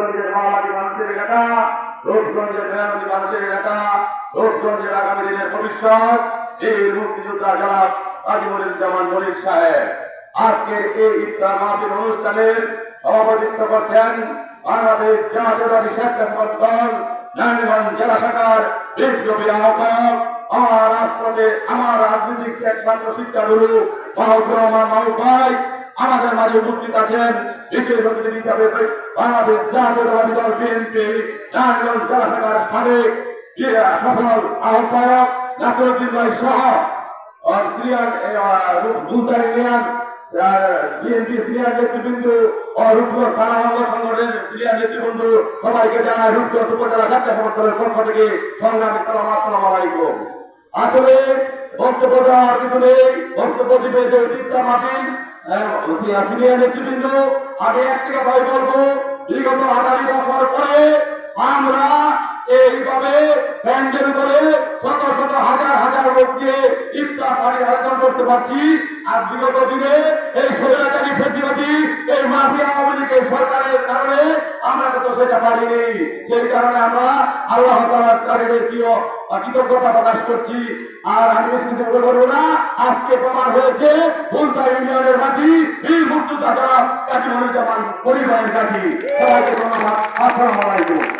রূপগঞ্জের মহামারী মানুষের নেতা রূপগঞ্জের মেয়নদী মানুষের নেতা রূপগঞ্জের আগামী দিনের ভবিষ্যৎ, এই মুক্তিযোদ্ধা জনাব জামান মনির সাহেব। আজকের এই ইফতার মাহফিল অনুষ্ঠানের সভাপতিত্ব করছেন বাংলাদেশ জাতীয়বাদী স্বেচ্ছাসেবক দল, নারায়ণগঞ্জ জেলা শাখার বিপ্লবী আহ্বায়ক, আমার রাজপথে আমার রাজনৈতিক একমাত্র শিক্ষাগুরু মাহবুব রহমান মাহবুব ভাই আমাদের মাঝে উপস্থিত আছেন বিশেষ অতিথি হিসাবে বাংলাদেশ জাতীয়তাবাদী দল বিএনপি নারায়ণগঞ্জ সাবেক সফল আহ্বায়ক নাসিরুদ্দিন ভাই সহ বিএনপি উপজেলা সালাম আসলে বক্তব্য দেওয়ার পিছনে বক্তব্য দিবে যে দীপ্তা মাতিন সিনিয়র নেতৃবৃন্দ আগে একটি কথাই বলব, বিগত বছর পরে আমরা এইভাবে প্যান্ডেল করে শত শত হাজার হাজার লোককে ইফতার পানির করতে পারছি। আর বিগত দিনে এই স্বৈরাচারী সেটা পারিনি। সেই কারণে আমরা আল্লাহ তালার কারণে কৃতজ্ঞতা প্রকাশ করছি। আর আমি বেশি কিছু মনে করব না। আজকে প্রমাণ হয়েছে ভুলতা ইউনিয়নের মাটি বীর মুক্তিযোদ্ধা যারা কাজী মনুজ্জামান পরিবারের কাঠি সবাইকে ধন্যবাদ। আসসালামু আলাইকুম।